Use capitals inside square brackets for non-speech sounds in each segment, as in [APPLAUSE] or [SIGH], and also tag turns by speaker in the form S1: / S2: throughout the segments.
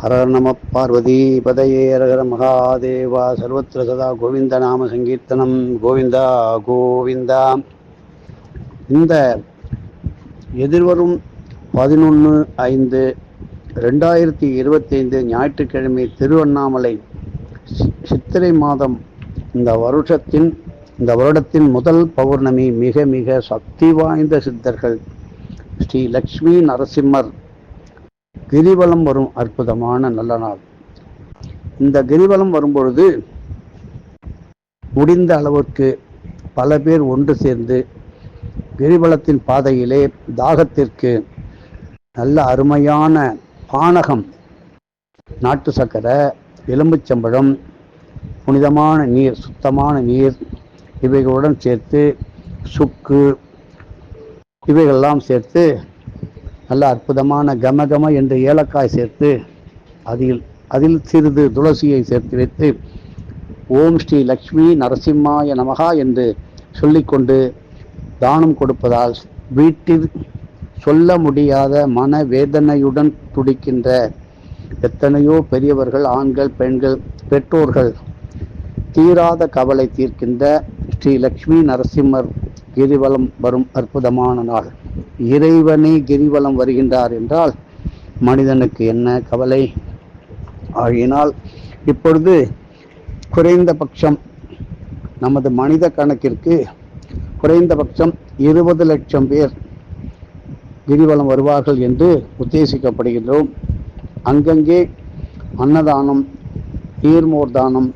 S1: ஹர நம பார்வதி பதையே ஹரஹர மகாதேவா சர்வத்திர சதா கோவிந்த நாம சங்கீர்த்தனம் கோவிந்தா கோவிந்தா இந்த எதிர்வரும் பதினொன்று ஐந்து ரெண்டாயிரத்தி இருபத்தைந்து ஞாயிற்றுக்கிழமை திருவண்ணாமலை சி- சித்திரை மாதம் இந்த வருஷத்தின் இந்த வருடத்தின் முதல் பௌர்ணமி மிக மிக சக்தி வாய்ந்த சித்தர்கள். ஸ்ரீ லக்ஷ்மி நரசிம்மர் கிரிவலம் வரும் அற்புதமான நல்ல நாள். இந்த கிரிவலம் வரும்பொழுது முடிந்த அளவிற்கு பல பேர் ஒன்று சேர்ந்து கிரிவலத்தின் பாதையிலே தாகத்திற்கு நல்ல அருமையான பானகம் நாட்டு சக்கரை எலும்புச்சம்பழம் புனிதமான நீர் சுத்தமான நீர் இவைகளுடன் சேர்த்து சுக்கு இவைகளெல்லாம் சேர்த்து நல்ல அற்புதமான கமகம என்று ஏலக்காய் சேர்த்து அதில் அதில் சிறிது துளசியை சேர்த்து வைத்து ஓம் ஸ்ரீ லக்ஷ்மி நரசிம்மாய நமகா என்று சொல்லிக்கொண்டு தானம் கொடுப்பதால் வீட்டில் சொல்ல முடியாத மன வேதனையுடன் துடிக்கின்ற எத்தனையோ பெரியவர்கள் ஆண்கள் பெண்கள் பெற்றோர்கள் தீராத கவலை தீர்க்கின்ற ஸ்ரீ லக்ஷ்மி நரசிம்மர் கிரிவலம் வரும் அற்புதமான நாள். இறைவனே கிரிவலம் வருகின்றார் என்றால் மனிதனுக்கு என்ன கவலை? ஆகினால் இப்பொழுது குறைந்தபட்சம் நமது மனித கணக்கிற்கு குறைந்தபட்சம் இருபது லட்சம் பேர் கிரிவலம் வருவார்கள் என்று உத்தேசிக்கப்படுகின்றோம். அங்கங்கே அன்னதானம் நீர்மோர் தானம்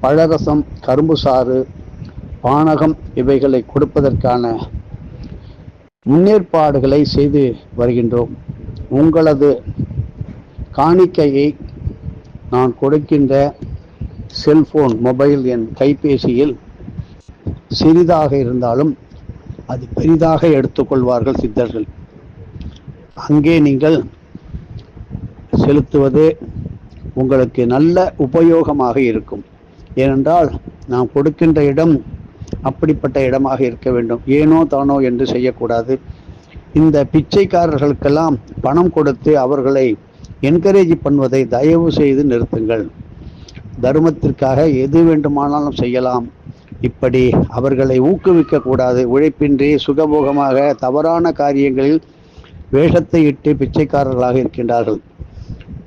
S1: பழரசம் கரும்பு சாறு பானகம் இவைகளை கொடுப்பதற்கான முன்னேற்பாடுகளை செய்து வருகின்றோம். உங்களது காணிக்கையை நான் கொடுக்கின்ற செல்போன் மொபைல் என் கைபேசியில் சிறிதாக இருந்தாலும் அது பெரிதாக எடுத்துக்கொள்வார்கள் சித்தர்கள். அங்கே நீங்கள் செலுத்துவது உங்களுக்கு நல்ல உபயோகமாக இருக்கும். ஏனென்றால் நாம் கொடுக்கின்ற இடம் அப்படிப்பட்ட இடமாக இருக்க வேண்டும். ஏனோ தானோ என்று செய்யக்கூடாது. இந்த பிச்சைக்காரர்களுக்கெல்லாம் பணம் கொடுத்து அவர்களை என்கரேஜ் பண்ணுவதை தயவு செய்து நிறுத்துங்கள். தர்மத்திற்காக எது வேண்டுமானாலும் செய்யலாம். இப்படி அவர்களை ஊக்குவிக்க கூடாது உழைப்பின்றி சுகபோகமாக தவறான காரியங்களில் வேஷத்தை இட்டு பிச்சைக்காரர்களாக இருக்கின்றார்கள்.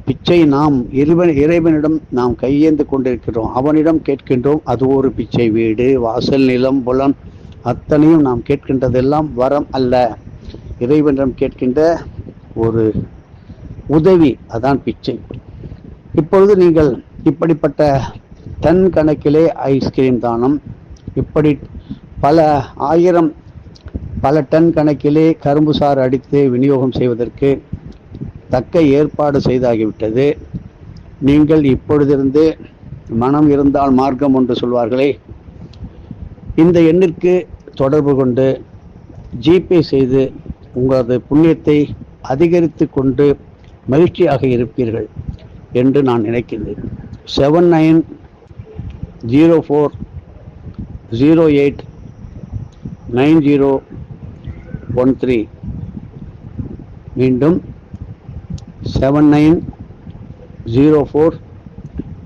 S1: பிச்சை நாம் இறைவன் இறைவனிடம் நாம் கையேந்து கொண்டிருக்கிறோம் அவனிடம் கேட்கின்றோம் அது ஒரு பிச்சை வீடு வாசல் நிலம் புலன் அத்தனையும் நாம் கேட்கின்றதெல்லாம் வரம் அல்ல. இறைவனிடம் கேட்கின்ற ஒரு உதவி அதான் பிச்சை. இப்பொழுது நீங்கள் இப்படிப்பட்ட டன் கணக்கிலே ஐஸ்கிரீம் தானம் இப்படி பல ஆயிரம் பல டன் கணக்கிலே கரும்பு சாறு அடித்து விநியோகம் செய்வதற்கு தக்க ஏற்பாடு செய்தாகிவிட்டது. நீங்கள் இப்பொழுதிருந்து மனம் இருந்தால் மார்க்கம் ஒன்று சொல்வார்களே. இந்த எண்ணிற்கு தொடர்பு கொண்டு ஜிபே செய்து உங்களது புண்ணியத்தை அதிகரித்து கொண்டு மகிழ்ச்சியாக இருப்பீர்கள் என்று நான் நினைக்கின்றேன். Seven nine zero four zero eight nine zero one three. மீண்டும் seven nine zero four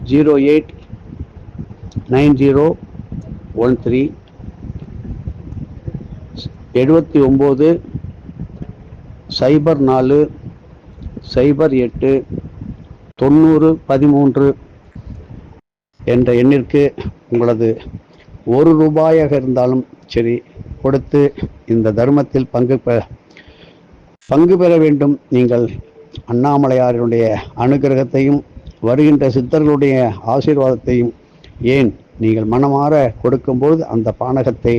S1: zero eight nine zero one three எழுபத்தி ஒம்பது சைபர் நாலு சைபர் எட்டு தொண்ணூறு பதிமூன்று என்ற எண்ணிற்கு உங்களது ஒரு ரூபாயாக இருந்தாலும் சரி கொடுத்து இந்த தர்மத்தில் பங்கு பெ பங்கு பெற வேண்டும். நீங்கள் அண்ணாமலையாருடைய அனுகிரகத்தையும் வருகின்ற சித்தர்களுடைய ஆசீர்வாதத்தையும் ஏன் நீங்கள் மனமாற கொடுக்கும்போது அந்த பானகத்தை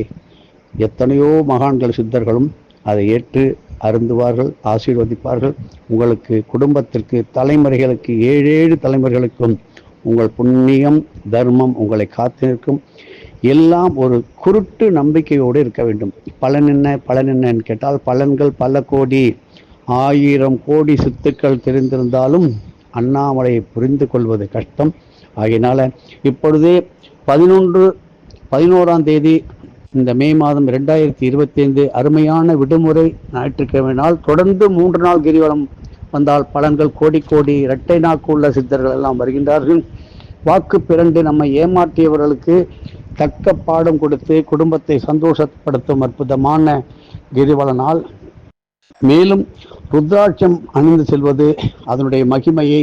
S1: எத்தனையோ மகான்கள் சித்தர்களும் அதை ஏற்று அருந்துவார்கள் ஆசீர்வதிப்பார்கள். உங்களுக்கு குடும்பத்திற்கு தலைமுறைகளுக்கு ஏழேழு தலைமுறைகளுக்கும் உங்கள் புண்ணியம் தர்மம் உங்களை காத்து நிற்கும். எல்லாம் ஒரு குருட்டு நம்பிக்கையோடு இருக்க வேண்டும். பலன் என்ன பலன் என்னன்னு கேட்டால் பலன்கள் பல கோடி ஆயிரம் கோடி சித்துக்கள் தெரிந்திருந்தாலும் அண்ணாமலையை புரிந்து கொள்வது கஷ்டம். ஆகையினால் இப்பொழுதே பதினொன்று பதினோராம் தேதி இந்த மே மாதம் ரெண்டாயிரத்தி இருபத்தி ஐந்து அருமையான விடுமுறை ஞாயிற்றுக்கிழமை நாள் தொடர்ந்து மூன்று நாள் கிரிவலம் வந்தால் பலன்கள் கோடி கோடி இரட்டை நாக்கு உள்ள சித்தர்கள் எல்லாம் வருகின்றார்கள். வாக்கு பிறண்டு நம்மை ஏமாற்றியவர்களுக்கு தக்க பாடம் கொடுத்து குடும்பத்தை சந்தோஷப்படுத்தும் அற்புதமான கிரிவலனால் மேலும் ருத்ராட்சம் அணிந்து செல்வது அதனுடைய மகிமையை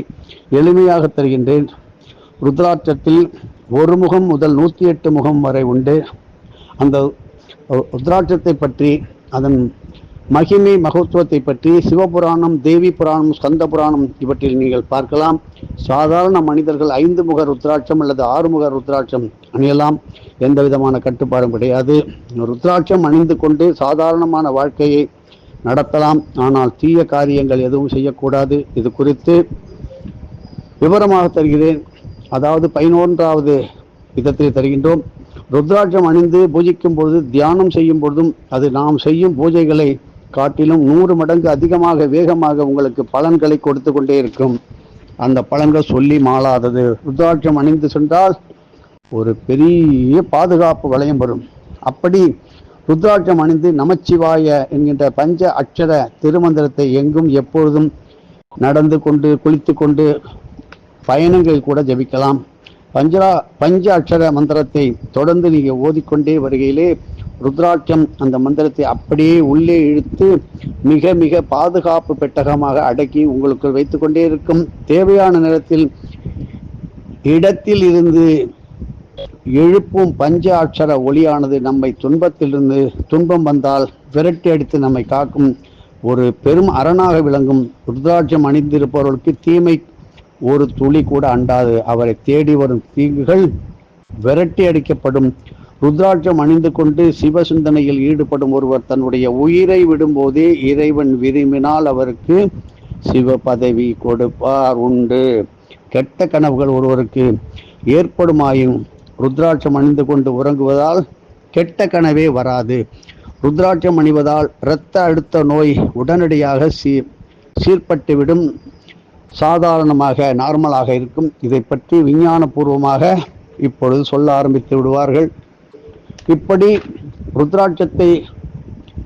S1: எளிமையாக தருகின்றேன். ருத்ராட்சத்தில் ஒரு முகம் முதல் நூற்றி எட்டு முகம் வரை உண்டு. அந்த ருத்ராட்சத்தை பற்றி அதன் மகிமை மகத்துவத்தை பற்றி சிவபுராணம் தேவி புராணம் ஸ்கந்த புராணம் இவற்றில் நீங்கள் பார்க்கலாம். சாதாரண மனிதர்கள் ஐந்து முக ருத்ராட்சம் அல்லது ஆறு முக ருத்ராட்சம் அணியலாம். எந்த விதமான கட்டுப்பாடும் கிடையாது. ருத்ராட்சம் அணிந்து கொண்டு சாதாரணமான வாழ்க்கையை நடத்தலாம். ஆனால் தீய காரியங்கள் எதுவும் செய்யக்கூடாது. இது குறித்து விவரமாக தருகிறேன். அதாவது பதினொன்றாவது விதத்தில் தருகின்றோம். ருத்ராட்சம் அணிந்து பூஜிக்கும் பொழுது தியானம் செய்யும் பொழுதும் அது நாம் செய்யும் பூஜைகளை காட்டிலும் நூறு மடங்கு அதிகமாக வேகமாக உங்களுக்கு பலன்களை கொடுத்து கொண்டே இருக்கும். அந்த பலன்கள் சொல்லி மாளாதது. ருத்ராட்சம் அணிந்து சென்றால் ஒரு பெரிய பாதுகாப்பு வளையம் வரும். அப்படி ருத்ராட்சம் அணிந்து நமச்சிவாய என்கின்ற பஞ்ச அக்ஷர திருமந்திரத்தை எங்கும் எப்பொழுதும் நடந்து கொண்டு குளித்து கொண்டு பயணங்கள் கூட ஜபிக்கலாம். பஞ்சரா பஞ்ச அக்ஷர மந்திரத்தை தொடர்ந்து நீங்கள் ஓதிக்கொண்டே வருகையிலே ருத்ராட்சம் அந்த மந்திரத்தை அப்படியே உள்ளே இழுத்து மிக மிக பாதுகாப்பு பெட்டகமாக அடக்கி உங்களுக்கு வைத்துக்கொண்டே இருக்கும். தேவையான நேரத்தில் இடத்தில் இருந்து எழுப்பும் பஞ்ச அக்ஷர ஒளியானது நம்மை துன்பத்திலிருந்து துன்பம் வந்தால் விரட்டி அடித்து நம்மை காக்கும் ஒரு பெரும் அரணாக விளங்கும் ருத்ராட்சம் அணிந்திருப்பவர்களுக்கு தீமை ஒரு துளி கூட அண்டாது. அவரை தேடி வரும் தீங்குகள் விரட்டி அடிக்கப்படும். ருத்ராட்சம் அணிந்து கொண்டு சிவ சிந்தனையில் ஈடுபடும் ஒருவர் தன்னுடைய உயிரை விடும்போதே இறைவன் விரும்பினால் அவருக்கு சிவ பதவி கொடுப்பார் உண்டு. கெட்ட கனவுகள் ஒருவருக்கு ஏற்படுமாயும் ருத்ராட்சம் அணிந்து கொண்டு உறங்குவதால் கெட்ட கனவே வராது. ருத்ராட்சம் அணிவதால் இரத்த அழுத்த நோய் உடனடியாக சீ சீர்பட்டுவிடும். சாதாரணமாக நார்மலாக இருக்கும். இதை பற்றி விஞ்ஞானபூர்வமாக இப்பொழுது சொல்ல ஆரம்பித்து விடுவார்கள். இப்படி ருத்ராட்சத்தை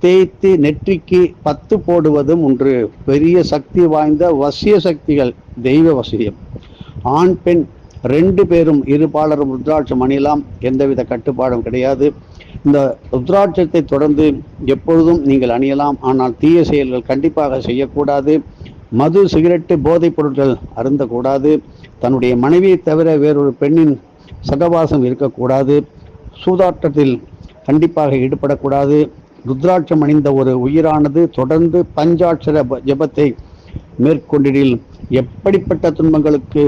S1: தேய்த்து நெற்றிக்கு பத்து போடுவதும் ஒன்று பெரிய சக்தி வாய்ந்த வசிய சக்திகள் தெய்வ வசியம். ஆண் பெண் ரெண்டு பேரும் இருபாலரும் ருத்ராட்சம் அணியலாம் எந்தவித கட்டுப்பாடும் கிடையாது. இந்த ருத்ராட்சத்தை தொடர்ந்து எப்பொழுதும் நீங்கள் அணியலாம். ஆனால் தீய செயல்கள் கண்டிப்பாக செய்யக்கூடாது. மது சிகரெட்டு போதைப் பொருட்கள் அருந்தக்கூடாது. தன்னுடைய மனைவியை தவிர வேறொரு பெண்ணின் சகவாசம் இருக்கக்கூடாது. சூதாட்டத்தில் கண்டிப்பாக ஈடுபடக்கூடாது. ருத்ராட்சம் அணிந்த ஒரு உயிரானது தொடர்ந்து பஞ்சாட்சர ஜபத்தை ஜெபத்தை மேற்கொண்டிடில் எப்படிப்பட்ட துன்பங்களுக்கு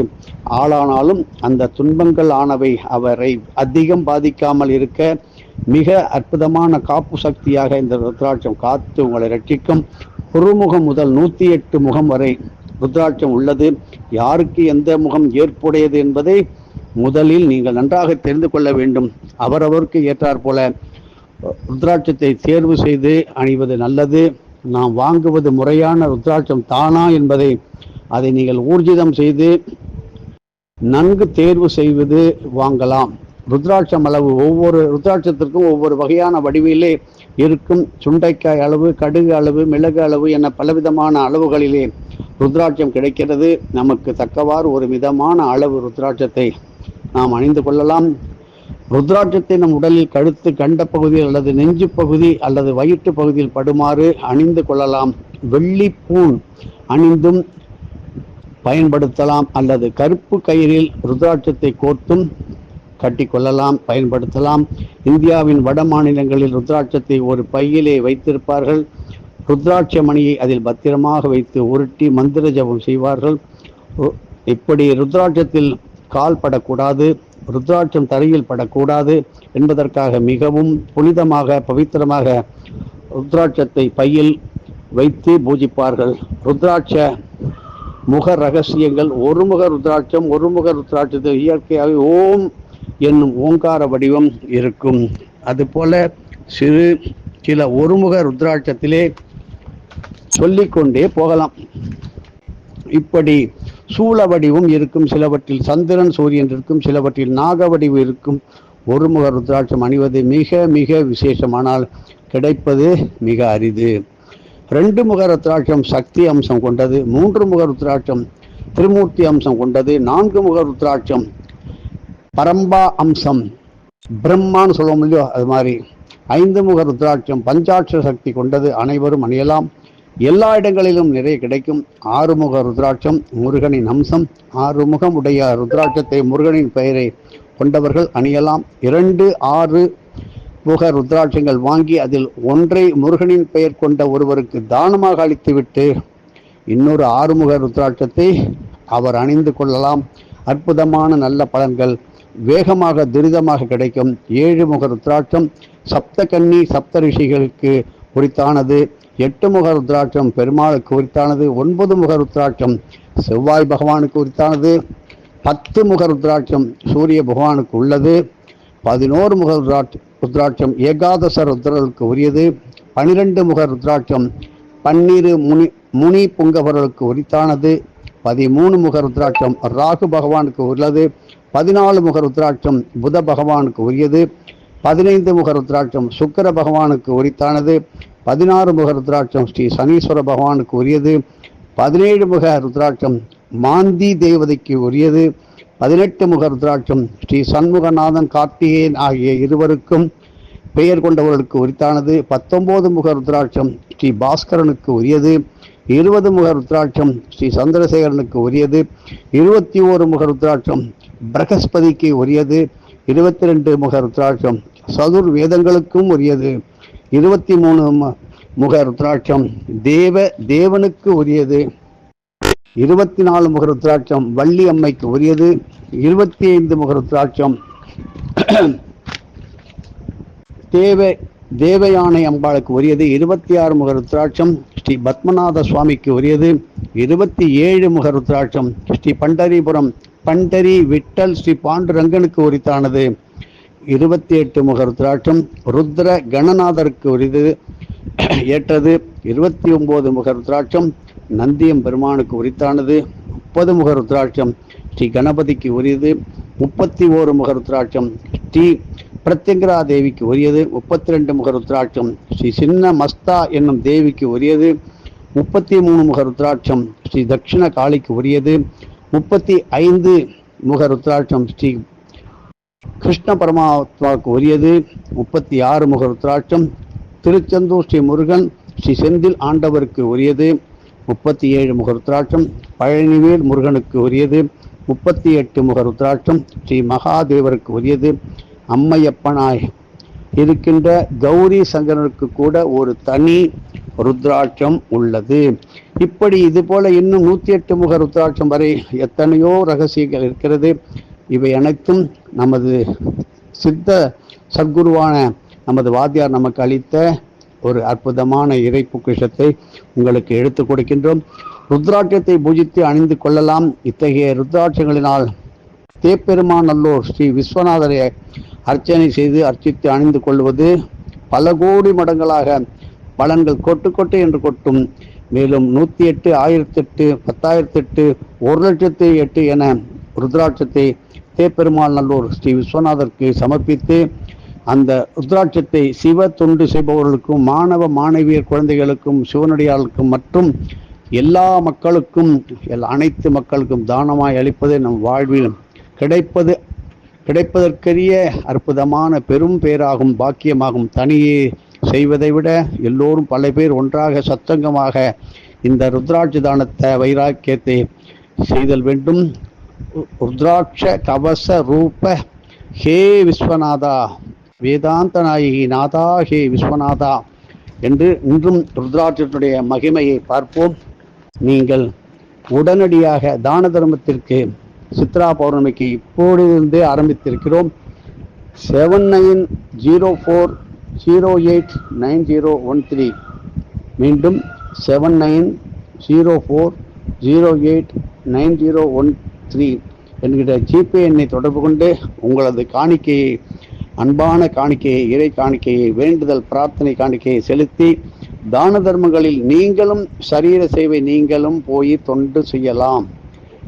S1: ஆளானாலும் அந்த துன்பங்கள் ஆனவை அவரை அதிகம் பாதிக்காமல் இருக்க மிக அற்புதமான காப்பு சக்தியாக இந்த ருத்ராட்சம் காத்து உங்களை ரட்சிக்கும். குருமுகம் முதல் நூற்றி எட்டு முகம் வரை ருத்ராட்சம் உள்ளது. யாருக்கு எந்த முகம் ஏற்புடையது என்பதை முதலில் நீங்கள் நன்றாக தெரிந்து கொள்ள வேண்டும். அவரவருக்கு ஏற்றாற்போல ருத்ராட்சத்தை தேர்வு செய்து அணிவது நல்லது. நாம் வாங்குவது முறையான ருத்ராட்சம் தானா என்பதை அதை நீங்கள் ஊர்ஜிதம் செய்து நன்கு தேர்வு செய்வது வாங்கலாம். ருத்ராட்சம் அளவு ஒவ்வொரு ருத்ராட்சத்திற்கும் ஒவ்வொரு வகையான வடிவிலே இருக்கும். சுண்டைக்காய் அளவு கடுகு அளவு மிளகு அளவு என பலவிதமான அளவுகளிலே ருத்ராட்சம் கிடைக்கிறது. நமக்கு தக்கவாறு ஒரு மிதமான அளவு ருத்ராட்சத்தை நாம் அணிந்து கொள்ளலாம். ருத்ராட்சத்தை நம் உடலில் கழுத்து கண்ட பகுதியில் அல்லது நெஞ்சு பகுதி அல்லது வயிற்று பகுதியில் படுமாறு அணிந்து கொள்ளலாம். வெள்ளிப்பூன் அணிந்தும் பயன்படுத்தலாம் அல்லது கருப்பு கயிறில் ருத்ராட்சத்தை கோர்த்தும் கட்டிக்கொள்ளலாம் பயன்படுத்தலாம். இந்தியாவின் வட மாநிலங்களில் ருத்ராட்சத்தை ஒரு பையிலே வைத்திருப்பார்கள். ருத்ராட்ச மணியை அதில் பத்திரமாக வைத்து உருட்டி மந்திர ஜபம் செய்வார்கள். இப்படி ருத்ராட்சத்தில் கால் படக்கூடாது ருத்ராட்சம் தரையில் படக்கூடாது என்பதற்காக மிகவும் புனிதமாக பவித்திரமாக ருத்ராட்சத்தை பையில் வைத்து பூஜிப்பார்கள். ருத்ராட்ச முக ரகசியங்கள் ஒருமுக ருத்ராட்சம் ஒருமுக ருத்ராட்சத்தை இயற்கையாக ஓம் என்னும் ஓங்கார வடிவம் இருக்கும். அதுபோல சிறு சில ஒருமுக ருத்ராட்சத்திலே சொல்லிக்கொண்டே போகலாம். இப்படி சூழ வடிவும் இருக்கும் சிலவற்றில் சந்திரன் சூரியன் இருக்கும் சிலவற்றில் நாக வடிவு இருக்கும். ஒருமுக ருத்ராட்சம் அணிவது மிக மிக விசேஷமானால் கிடைப்பது மிக அரிது. ரெண்டு முக ருத்ராட்சம் சக்தி அம்சம் கொண்டது மூன்று முக ருத்ராட்சம் திருமூர்த்தி அம்சம் கொண்டது நான்கு முக ருத்ராட்சம் பரம்பா அம்சம். பிரம்மான்னு சொல்லுவோம் இல்லையோ அது மாதிரி. ஐந்து முக ருத்ராட்சம் பஞ்சாட்ச சக்தி கொண்டது அனைவரும் அணியலாம். எல்லா இடங்களிலும் நிறைய கிடைக்கும். ஆறுமுக ருத்ராட்சம் முருகனின் அம்சம். ஆறுமுகம் உடைய ருத்ராட்சத்தை முருகனின் பெயரை கொண்டவர்கள் அணியலாம். இரண்டு ஆறு முக ருத்ராட்சங்கள் வாங்கி அதில் ஒன்றை முருகனின் பெயர் கொண்ட ஒருவருக்கு தானமாக அளித்துவிட்டு இன்னொரு ஆறுமுக ருத்ராட்சத்தை அவர் அணிந்து கொள்ளலாம். அற்புதமான நல்ல பலன்கள் வேகமாக துரிதமாக கிடைக்கும். ஏழு முக ருத்ராட்சம் சப்த கன்னி சப்த ரிஷிகளுக்கு குறித்தானது எட்டு முக ருத்ராட்சம் பெருமாளுக்கு உரித்தானது ஒன்பது முக ருத்ராட்சம் செவ்வாய் பகவானுக்கு உரித்தானது பத்து முக ருத்ராட்சம் சூரிய பகவானுக்கு உள்ளது பதினோரு முக ருத்ராட்ச ருத்ராட்சம் ஏகாதச ருத்ரர்களுக்கு உரியது பனிரெண்டு முக ருத்ராட்சம் பன்னிரு முனி முனி புங்கவர்களுக்கு உரித்தானது பதிமூணு முக ருத்ராட்சம் ராகு பகவானுக்கு உள்ளது பதினாலு முக ருத்ராட்சம் புத பகவானுக்கு உரியது பதினைந்து முக ருத்ராட்சம் சுக்கர பகவானுக்கு உரித்தானது பதினாறு முக ருத்ராட்சம் ஸ்ரீ சனீஸ்வர பகவானுக்கு உரியது. பதினேழு முக ருத்ராட்சம் மாந்தி தேவதைக்கு உரியது. பதினெட்டு முக ருத்ராட்சம் ஸ்ரீ சண்முகநாதன் கார்த்திகேயன் ஆகிய இருவருக்கும் பெயர் கொண்டவர்களுக்கு உரித்தானது. பத்தொன்பது முக ருத்ராட்சம் ஸ்ரீ பாஸ்கரனுக்கு உரியது. இருபது முக ருத்ராட்சம் ஸ்ரீ சந்திரசேகரனுக்கு உரியது. இருபத்தி ஓரு முக ருத்ராட்சம் பிரகஸ்பதிக்கு உரியது. இருபத்தி ரெண்டு முக ருத்ராட்சம் சதுர் வேதங்களுக்கும் உரியது. இருபத்தி மூணு மு- முக ருத்ராட்சம். தேவ தேவனுக்கு உரியது. இருபத்தி நாலு முக ருத்ராட்சம் வள்ளி அம்மைக்கு உரியது. இருபத்தி ஐந்து முக ருத்ராட்சம் தேவ தேவயானை அம்பாளுக்கு உரியது. இருபத்தி ஆறு முக ருத்ராட்சம் ஸ்ரீ பத்மநாத சுவாமிக்கு உரியது. இருபத்தி ஏழு முக ருத்ராட்சம் ஸ்ரீ பண்டரிபுரம் பண்டரி விட்டல் ஸ்ரீ பாண்டுரங்கனுக்கு உரித்தானது. இருபத்தி எட்டு முக ருத்ராட்சம் ருத்ர கணநாதருக்கு உரியது [CLEARS THROAT] ஏற்றது. இருபத்தி ஒம்பது முக ருத்ராட்சம் நந்தியம் பெருமானுக்கு உரித்தானது. முப்பது முக ருத்ராட்சம் ஸ்ரீ கணபதிக்கு உரியது முப்பத்தி ஓரு முக ருத்ராட்சம் ஸ்ரீ பிரத்யங்கரா தேவிக்கு உரியது. முப்பத்தி ரெண்டு முகர் ருத்ராட்சம் ஸ்ரீ சின்ன மஸ்தா என்னும் தேவிக்கு உரியது. முப்பத்தி மூணு முக ருத்ராட்சம் ஸ்ரீ தட்சிண காளிக்கு உரியது. முப்பத்தி ஐந்து முகர் ருத்ராட்சம் ஸ்ரீ கிருஷ்ண பரமாத்மாவுக்கு உரியது. முப்பத்தி ஆறு முக ருத்ராட்சம் திருச்செந்தூர் ஸ்ரீ முருகன் ஸ்ரீ செந்தில் ஆண்டவருக்கு உரியது. முப்பத்தி ஏழு முக ருத்ராட்சம் பழனிவேல் முருகனுக்கு உரியது. முப்பத்தி எட்டு முக ருத்ராட்சம் ஸ்ரீ மகாதேவருக்கு உரியது. அம்மையப்பனாய் இருக்கின்ற கௌரி சங்கரனுக்கு கூட ஒரு தனி ருத்ராட்சம் உள்ளது. இப்படி இது போல இன்னும் நூத்தி எட்டு முக ருத்ராட்சம் வரை எத்தனையோ ரகசியங்கள் இருக்கிறது. இவை அனைத்தும் நமது சித்த சத்குருவான நமது வாத்தியார் நமக்கு அளித்த ஒரு அற்புதமான இறை பொக்கிஷத்தை உங்களுக்கு எடுத்துக் கொடுக்கின்றோம். ருத்ராட்சத்தை பூஜித்து அணிந்து கொள்ளலாம். இத்தகைய ருத்ராட்சங்களினால் தேப்பெருமானல்லோர் ஸ்ரீ விஸ்வநாதரை அர்ச்சனை செய்து அர்ச்சித்து அணிந்து கொள்வது பல கோடி மடங்களாக பலன்கள் கொட்டு கொட்டு என்று கொட்டும். மேலும் நூற்றி எட்டு ஆயிரத்தி எட்டு பத்தாயிரத்தி எட்டு ஒரு லட்சத்தி எட்டு என ருத்ராட்சத்தை தேப்பெருமாள் நல்லூர் ஸ்ரீ விஸ்வநாதருக்கு சமர்ப்பித்து அந்த ருத்ராட்சத்தை சிவ தொண்டு செய்பவர்களுக்கும் மாணவ மாணவியர் குழந்தைகளுக்கும் சிவனடியாளுக்கும் மற்றும் எல்லா மக்களுக்கும் எல் அனைத்து மக்களுக்கும் தானமாய் அளிப்பது நம் வாழ்வில் கிடைப்பது கிடைப்பதற்கரிய அற்புதமான பெரும் பேராகும் பாக்கியமாகும். தனியே செய்வதை விட எல்லோரும் பல பேர் ஒன்றாக சத்தங்கமாக இந்த ருத்ராட்சி தானத்தை வைராக்கியத்தை செய்தல் வேண்டும். ருத்ராட்ச கவச ரூப. ஹே விஸ்வநாதா வேதாந்த நாயகி நாதா ஹே விஸ்வநாதா என்று இன்றும் ருத்ராட்சத்துடைய மகிமையை பார்ப்போம். நீங்கள் உடனடியாக தான தர்மத்திற்கு சித்ரா பௌர்ணமிக்கு இப்பொழுதிருந்தே ஆரம்பித்திருக்கிறோம். Seven nine zero four zero eight nine zero one three மீண்டும் seven nine zero four zero eight nine zero one three என்கிற ஜிபே எண்ணை தொடர்பு கொண்டு உங்களது காணிக்கையை அன்பான காணிக்கையை இறை காணிக்கையை வேண்டுதல் பிரார்த்தனை காணிக்கையை செலுத்தி தான தர்மங்களில் நீங்களும் சரீர சேவை நீங்களும் போய் தொண்டு செய்யலாம்.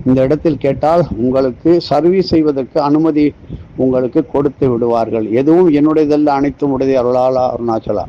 S1: இந்த இடத்தில் கேட்டால் உங்களுக்கு சர்வீஸ் செய்வதற்கு அனுமதி உங்களுக்கு கொடுத்து விடுவார்கள். எதுவும் என்னுடையதல்ல அனைத்தும் உடைய அருளாளா அருணாச்சலா.